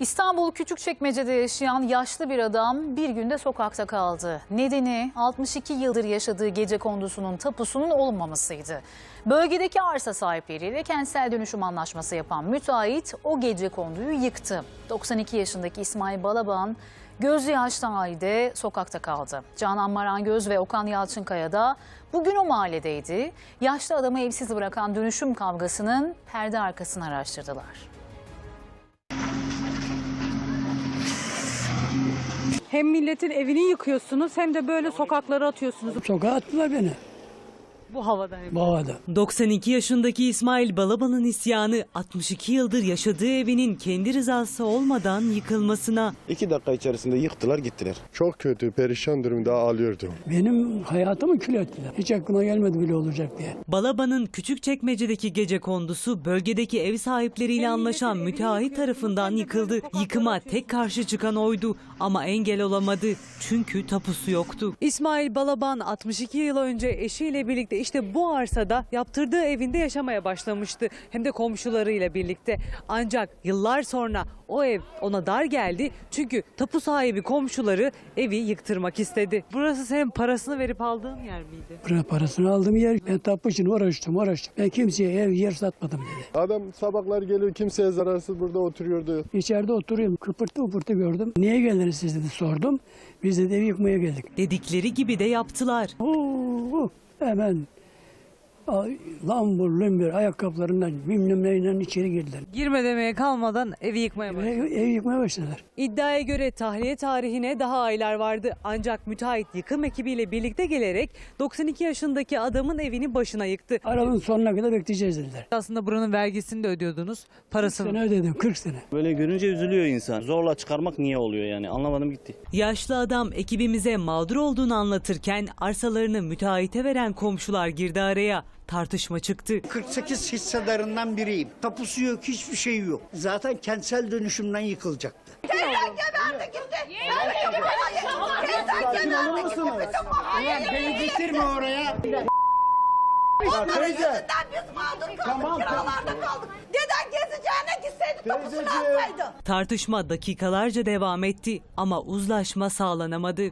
İstanbul Küçükçekmece'de yaşayan yaşlı bir adam bir günde sokakta kaldı. Nedeni 62 yıldır yaşadığı gece kondusunun tapusunun olmamasıydı. Bölgedeki arsa sahipleriyle kentsel dönüşüm anlaşması yapan müteahhit o gece konduyu yıktı. 92 yaşındaki İsmail Balaban gözü yaşlı halde sokakta kaldı. Canan Marangöz ve Okan Yalçınkaya da bugün o mahalledeydi. Yaşlı adamı evsiz bırakan dönüşüm kavgasının perde arkasını araştırdılar. Hem milletin evini yıkıyorsunuz hem de böyle sokaklara atıyorsunuz. Sokağa attılar beni Bu havada. bu havada. 92 yaşındaki İsmail Balaban'ın isyanı 62 yıldır yaşadığı evinin kendi rızası olmadan yıkılmasına. İki dakika içerisinde yıktılar gittiler. Çok kötü, perişan durumda ağlıyordum. Benim hayatımı kül ettiler. Hiç aklıma gelmedi bile olacak diye. Balaban'ın Küçükçekmece'deki gece kondusu bölgedeki ev sahipleriyle anlaşan müteahhit tarafından yıkıldı. Yıkıma tek karşı çıkan oydu ama engel olamadı çünkü tapusu yoktu. İsmail Balaban 62 yıl önce eşiyle birlikte işte bu arsada yaptırdığı evinde yaşamaya başlamıştı. Hem de komşularıyla birlikte. Ancak yıllar sonra o ev ona dar geldi çünkü tapu sahibi komşuları evi yıktırmak istedi. Burası senin parasını verip aldığın yer miydi? Buraya parasını aldım yer. Ben tapu için uğraştım uğraştım. Ben kimseye ev yer satmadım dedi. Adam sabahlar geliyor kimseye zararsız burada oturuyordu. İçeride oturuyorum. Kıpırtı kıpırtı gördüm. Niye geldiniz siz dedi sordum. Biz de evi yıkmaya geldik. Dedikleri gibi de yaptılar. Oo, hemen lambur lumbur ayakkabılarından bilmem neyle içeri girdiler. Girme demeye kalmadan evi yıkmaya başladı. Ev, ev yıkmaya başladılar. İddiaya göre tahliye tarihine daha aylar vardı. Ancak müteahhit yıkım ekibiyle birlikte gelerek 92 yaşındaki adamın evini başına yıktı. Aralığın sonuna kadar bekleyeceğiz dediler. Aslında buranın vergisini de ödüyordunuz. 40 Parasını. sene ödedim 40 sene. Böyle görünce üzülüyor insan. Zorla çıkarmak niye oluyor yani anlamadım gitti. Yaşlı adam ekibimize mağdur olduğunu anlatırken arsalarını müteahhite veren komşular girdi araya. Tartışma çıktı. 48 hissedarından biriyim. Tapusu yok, hiçbir şey yok. Zaten kentsel dönüşümden yıkılacaktı. Beni getirme oraya. Teyze. Biz mağdur kaldık, kiralarda kaldık. Deden gezeceğine gitseydi tapusunu alsaydı. Tartışma dakikalarca devam etti ama uzlaşma sağlanamadı.